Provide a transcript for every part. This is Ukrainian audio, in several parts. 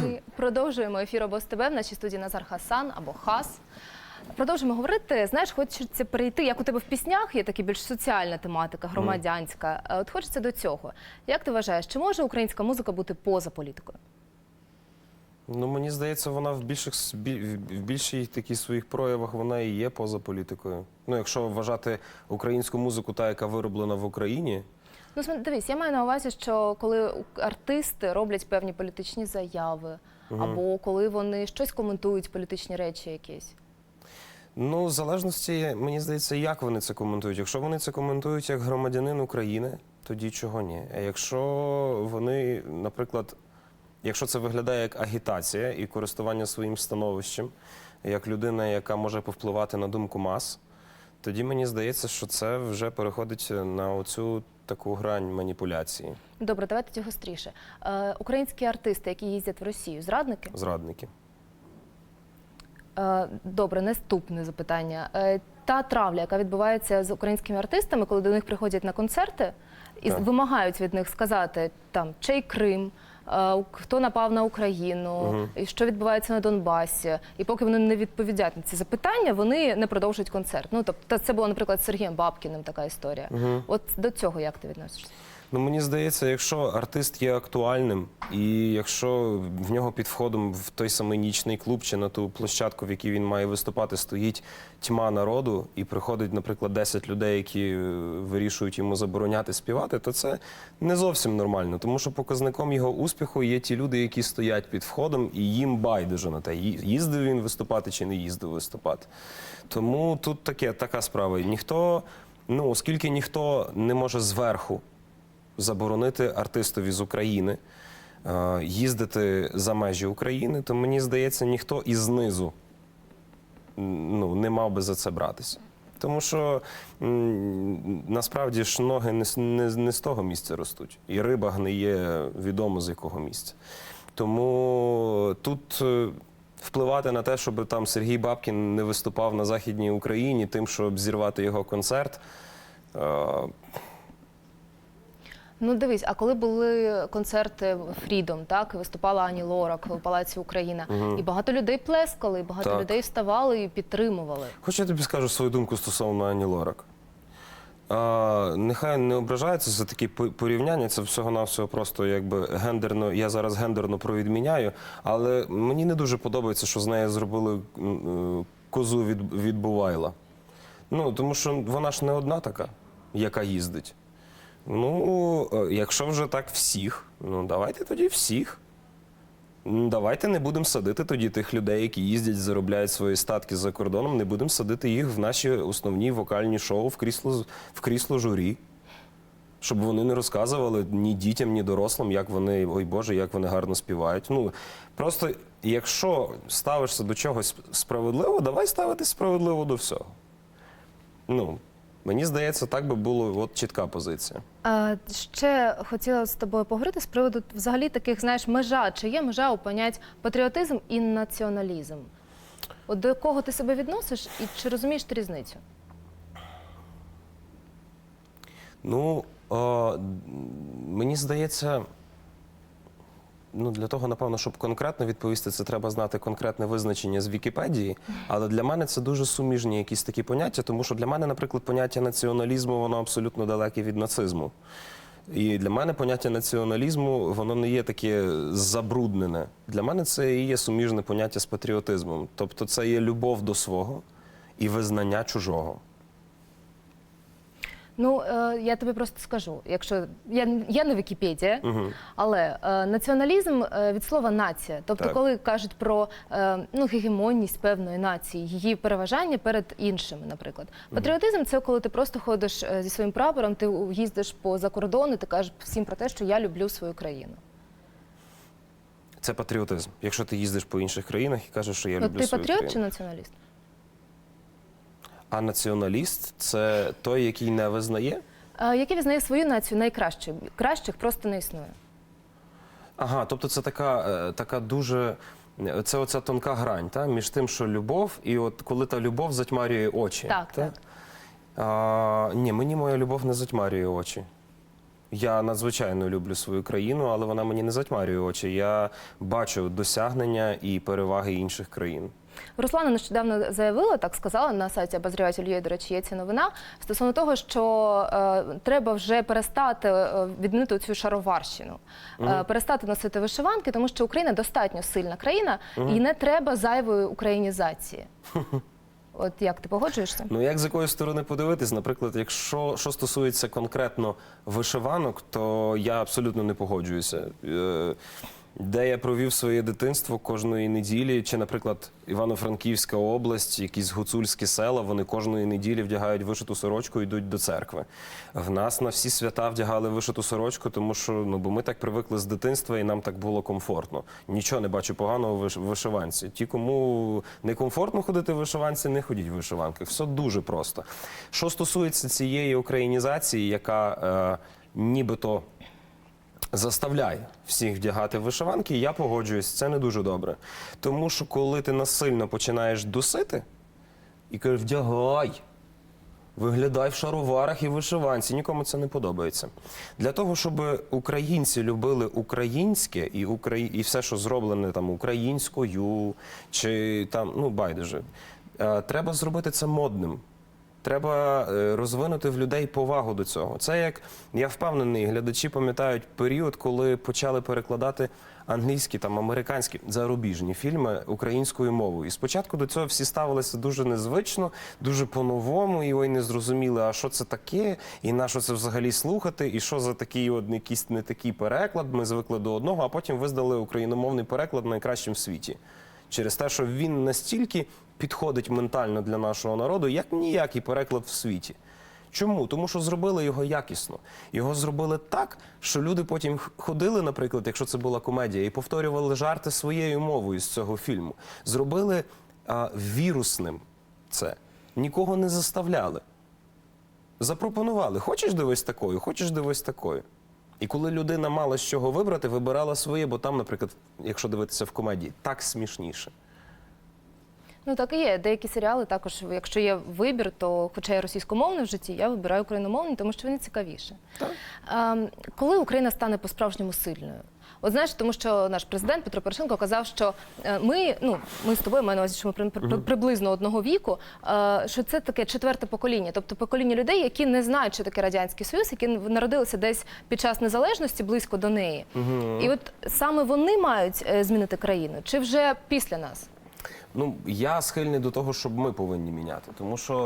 Ми продовжуємо ефір обоз ТБ в нашій студії Назар Хасан або Хас. Продовжуємо говорити. Знаєш, хочеться перейти, як у тебе в піснях є такі більш соціальна тематика, громадянська. Е, От хочеться до цього. Як ти вважаєш, чи може українська музика бути поза політикою? Ну, мені здається, вона в більших в більшій таких своїх проявах вона і є поза політикою. Ну, якщо вважати українську музику, та яка вироблена в Україні, Ну, дивись, я маю на увазі, що коли артисти роблять певні політичні заяви, або коли вони щось коментують, політичні речі якісь. ну в залежності, мені здається, як вони це коментують. Якщо вони це коментують як громадянин України, тоді чого ні. А якщо вони, наприклад, якщо це виглядає як агітація і користування своїм становищем, як людина, яка може повпливати на думку мас, тоді мені здається, що це вже переходить на оцю таку грань маніпуляції. Добре, давайте гостріше. Е, українські артисти, які їздять в Росію, зрадники? Зрадники. Е, Добре, наступне запитання. Е, Та травля, яка відбувається з українськими артистами, коли до них приходять на концерти і Так. вимагають від них сказати там чий Крим, хто напав на Україну, і що відбувається на Донбасі. І поки вони не відповідають на ці запитання, вони не продовжують концерт. Ну тобто, це було, наприклад, з Сергієм Бабкіним така історія. От до цього як ти відносишся? Ну мені здається, якщо артист є актуальним, і якщо в нього під входом в той самий нічний клуб чи на ту площадку, в якій він має виступати, стоїть тьма народу, і приходить, наприклад, 10 людей, які е, вирішують йому забороняти співати, то це не зовсім нормально, тому що показником його успіху є ті люди, які стоять під входом, і їм байдуже на те, їздив він виступати чи не їздив виступати. Тому тут таке така справа. Ніхто, ну оскільки ніхто не може зверху заборонити артистові з України е, їздити за межі України, то мені здається, ніхто із знизу ну, не мав би за це братися. Тому що насправді ж ноги не, не, не з того місця ростуть, і риба гниє відомо з якого місця. Тому тут е, впливати на те, щоб там Сергій Бабкін не виступав на Західній Україні, тим, щоб зірвати його концерт. Ну дивись, а коли були концерти Фрідом, так і виступала Ані Лорак у Палаці Україна, і багато людей плескали, і багато Так. людей вставали і підтримували. Хоч я тобі скажу свою думку стосовно Ані Лорак. А, нехай не ображаються за такі порівняння, це всього-навсього просто якби гендерно, я зараз гендерно провідміняю, але мені не дуже подобається, що з нею зробили е, козу від, від Бувайла. Ну, тому що вона ж не одна така, яка їздить. Ну, е, якщо вже так всіх, ну давайте тоді всіх. Давайте не будемо садити тоді тих людей, які їздять, заробляють свої статки за кордоном. Не будемо садити їх в наші основні вокальні шоу в крісло, в крісло журі. Щоб вони не розказували ні дітям, ні дорослим, як вони, ой Боже, як вони гарно співають. Ну просто якщо ставишся до чогось справедливо, давай ставитись справедливо до всього. Ну, мені здається, так би було от чітка позиція. А, ще хотіла з тобою поговорити з приводу взагалі таких, знаєш, межа. Чи є межа у понять патріотизм і націоналізм? От до кого ти себе відносиш, і чи розумієш ти різницю? Ну, е, мені здається, ну для того, напевно, щоб конкретно відповісти, це треба знати конкретне визначення з Вікіпедії. Але для мене це дуже суміжні якісь такі поняття, тому що для мене, наприклад, поняття націоналізму воно абсолютно далеке від нацизму. І для мене поняття націоналізму воно не є таке забруднене. Для мене це і є суміжне поняття з патріотизмом. Тобто це є любов до свого і визнання чужого. Ну е, я тобі просто скажу, якщо я, я не Вікіпедія, але е, націоналізм е, від слова нація. Тобто, Так. коли кажуть про е, ну, гегемонність певної нації, її переважання перед іншими, наприклад. Патріотизм це коли ти просто ходиш е, зі своїм прапором, ти їздиш по закордону, ти кажеш всім про те, що я люблю свою країну. Це патріотизм. Якщо ти їздиш по інших країнах і кажеш, що я От люблю ти свою патріот країну. чи націоналіст? А націоналіст це той, який не визнає. Е, який визнає свою націю найкращою? Кращих просто не існує. Ага, тобто це така, е, така дуже. Це оця тонка грань, та? між тим, що любов, і от коли та любов затьмарює очі. Так, та? так. А, ні, мені моя любов не затьмарює очі. Я надзвичайно люблю свою країну, але вона мені не затьмарює очі. Я бачу досягнення і переваги інших країн. Руслана нещодавно заявила, так сказала на сайті обозріватель.ua, до речі, є ця новина стосовно того, що е, треба вже перестати е, відмінити цю шароварщину, е, перестати носити вишиванки, тому що Україна достатньо сильна країна і не треба зайвої українізації. От як ти погоджуєшся? Ну як з якої сторони подивитись? Наприклад, якщо що стосується конкретно вишиванок, то я абсолютно не погоджуюся. Е, Де я провів своє дитинство кожної неділі, чи, наприклад, Івано-Франківська область, якісь гуцульські села, вони кожної неділі вдягають вишиту сорочку і йдуть до церкви. В нас на всі свята вдягали вишиту сорочку, тому що ну бо ми так привикли з дитинства, і нам так було комфортно. Нічого не бачу поганого в вишиванці. Ті, кому не комфортно ходити в вишиванці, не ходіть в вишиванках. Все дуже просто. Що стосується цієї українізації, яка е, нібито заставляє всіх вдягати вишиванки, я погоджуюсь, це не дуже добре. Тому що коли ти насильно починаєш дусити і кажеш, вдягай. Виглядай в шароварах і вишиванці. Нікому це не подобається. Для того, щоб українці любили українське і, украї... і все, що зроблене там українською, чи там, ну байдуже, е, треба зробити це модним. Треба е, розвинути в людей повагу до цього. Це як я впевнений, глядачі пам'ятають період, коли почали перекладати англійські там американські зарубіжні фільми українською мовою. І спочатку до цього всі ставилися дуже незвично, дуже по-новому, і ой, не зрозуміли, а що це таке, і на що це взагалі слухати, і що за такий от якийсь не такий переклад. Ми звикли до одного, а потім визнали україномовний переклад найкращим в світі. Через те, що він настільки підходить ментально для нашого народу, як ніякий переклад в світі. Чому? Тому що зробили його якісно. Його зробили так, що люди потім ходили, наприклад, якщо це була комедія, і повторювали жарти своєю мовою з цього фільму. Зробили а, вірусним це. Нікого не заставляли. Запропонували: хочеш дивись такою, хочеш дивись такою. І коли людина мала з чого вибрати, вибирала своє, бо там, наприклад, якщо дивитися в комедії, так смішніше. Ну так і є. Деякі серіали також, якщо є вибір, то хоча я російськомовний в житті, я вибираю україномовний, тому що вони цікавіше. Ем, коли Україна стане по-справжньому сильною? От знаєш, тому що наш президент Петро Порошенко казав, що е, ми, ну ми з тобою маю на увазі, що ми при- при- приблизно одного віку, е, що це таке четверте покоління, тобто покоління людей, які не знають, що таке радянський союз, які народилися десь під час незалежності близько до неї. І от саме вони мають е, змінити країну, чи вже після нас? Ну, я схильний до того, щоб ми повинні міняти. Тому що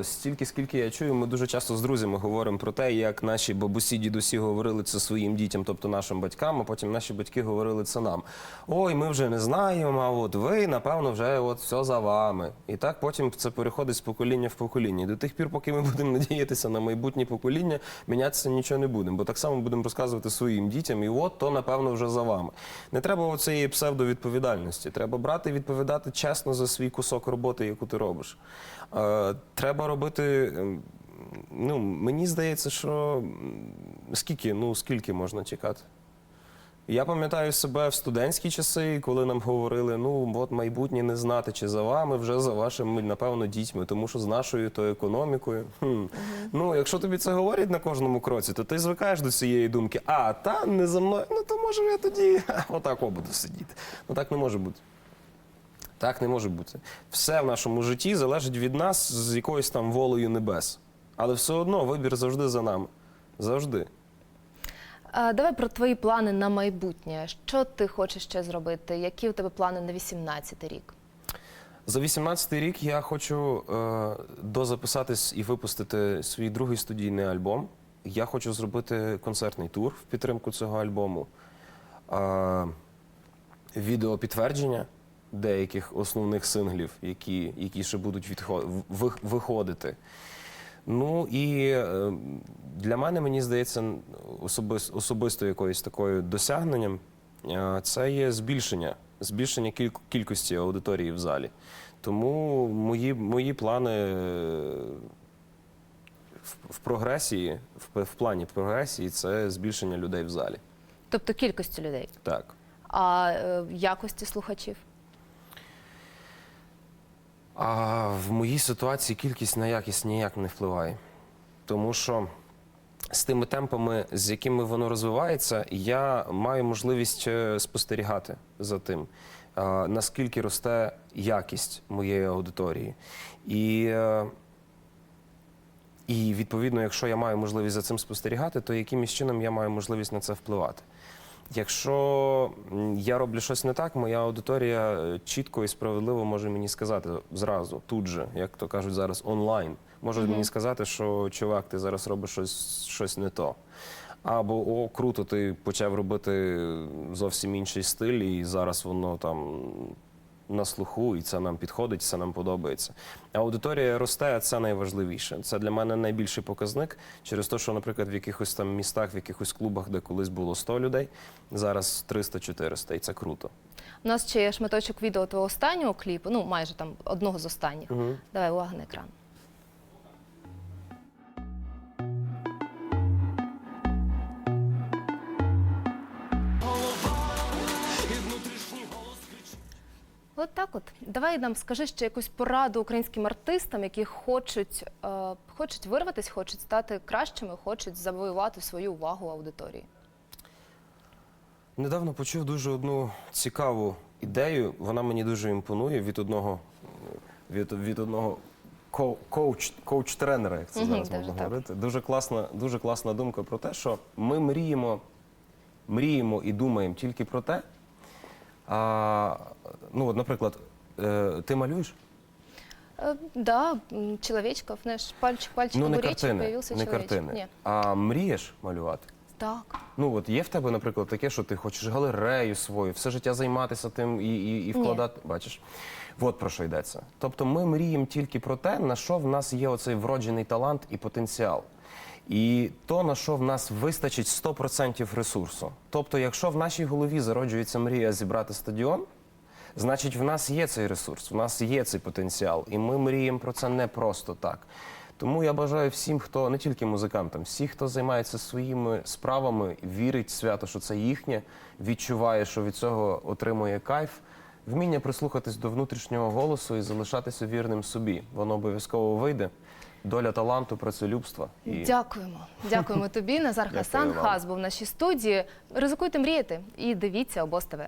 е, стільки, скільки я чую, ми дуже часто з друзями говоримо про те, як наші бабусі, дідусі говорили це своїм дітям, тобто нашим батькам, а потім наші батьки говорили це нам. Ой, ми вже не знаємо, а от ви, напевно, вже от все за вами. І так потім це переходить з покоління в покоління. До тих пір, поки ми будемо надіятися на майбутнє покоління, мінятися нічого не будемо. Бо так само будемо розказувати своїм дітям, і от то, напевно, вже за вами. Не треба оцієї псевдовідповідальності. Треба брати відповідати чесно за свій кусок роботи, яку ти робиш. Е, треба робити. ем, Ну, мені здається, що скільки, ну скільки можна чекати? Я пам'ятаю себе в студентські часи, коли нам говорили, ну от майбутнє не знати, чи за вами, вже за вашими, напевно, дітьми, тому що з нашою то економікою. Хм. Ну, якщо тобі це говорять на кожному кроці, то ти звикаєш до цієї думки, а та не за мною, ну то може я тоді отак о, буду сидіти. Ну так не може бути. Так не може бути. Все в нашому житті залежить від нас з якоюсь там волею небес. Але все одно вибір завжди за нами. Завжди. А, Давай про твої плани на майбутнє. Що ти хочеш ще зробити? Які у тебе плани на 18-й рік? За 18-й рік я хочу е, дозаписатись і випустити свій другий студійний альбом. Я хочу зробити концертний тур в підтримку цього альбому. Е, відео підтвердження деяких основних синглів, які, які ще будуть відхо- ви- виходити. Ну і е, для мене, мені здається, особис, особисто якоюсь такою досягненням е, це є збільшення, збільшення кіль- кількості аудиторії в залі. Тому мої, мої плани е, в, в прогресії, в, в плані прогресії, це збільшення людей в залі. Тобто кількості людей, Так. а е, якості слухачів? А в моїй ситуації кількість на якість ніяк не впливає. Тому що з тими темпами, з якими воно розвивається, я маю можливість е, спостерігати за тим, е, наскільки росте якість моєї аудиторії. І, е, і відповідно, якщо я маю можливість за цим спостерігати, то якимось чином я маю можливість на це впливати. Якщо я роблю щось не так, моя аудиторія е, чітко і справедливо може мені сказати зразу, тут же, як то кажуть зараз, онлайн. Можуть мені сказати, що чувак, ти зараз робиш щось, щось не то. Або о, круто, ти почав робити зовсім інший стиль, і зараз воно там на слуху, і це нам підходить, це нам подобається. Аудиторія росте, а це найважливіше. Це для мене найбільший показник через те, що, наприклад, в якихось там містах, в якихось клубах, де колись було 100 людей, зараз 300-400, і це круто. У нас ще є шматочок відео твого останнього кліпу, ну майже там одного з останніх. Давай увага на екран. От так от. Давай нам скажи ще якусь пораду українським артистам, які хочуть, е, хочуть вирватися, хочуть стати кращими, хочуть завоювати свою увагу аудиторії. Недавно почув дуже одну цікаву ідею. Вона мені дуже імпонує від одного від, від одного коуч, коуч-тренера, як це зараз можна так. говорити. Дуже класна, дуже класна думка про те, що ми мріємо, мріємо і думаємо тільки про те. А, ну, от, наприклад, е, ти малюєш? Э, Да, м, человечков, знаешь, пальчик, пальчик ну, не огуречек, картини, появился не человечек. картини. Ні. А мрієш малювати? Так. Ну от є в тебе, наприклад, таке, що ти хочеш галерею свою, все життя займатися тим і, і, і вкладати. Бачиш, от про що йдеться. Тобто ми мріємо тільки про те, на що в нас є оцей вроджений талант і потенціал. І то, на що в нас вистачить 100% ресурсу. Тобто, якщо в нашій голові зароджується мрія зібрати стадіон, значить в нас є цей ресурс, в нас є цей потенціал, і ми мріємо про це не просто так. Тому я бажаю всім, хто не тільки музикантам, всі, хто займається своїми справами, вірить свято, що це їхнє, відчуває, що від цього отримує кайф. Вміння прислухатись до внутрішнього голосу і залишатися вірним собі. Воно обов'язково вийде. Доля таланту, працелюбства. І... Дякуємо. Дякуємо тобі. Назар Хасан. Хас був в нашій студії. Ризикуйте мріяти і дивіться обоз ТВ.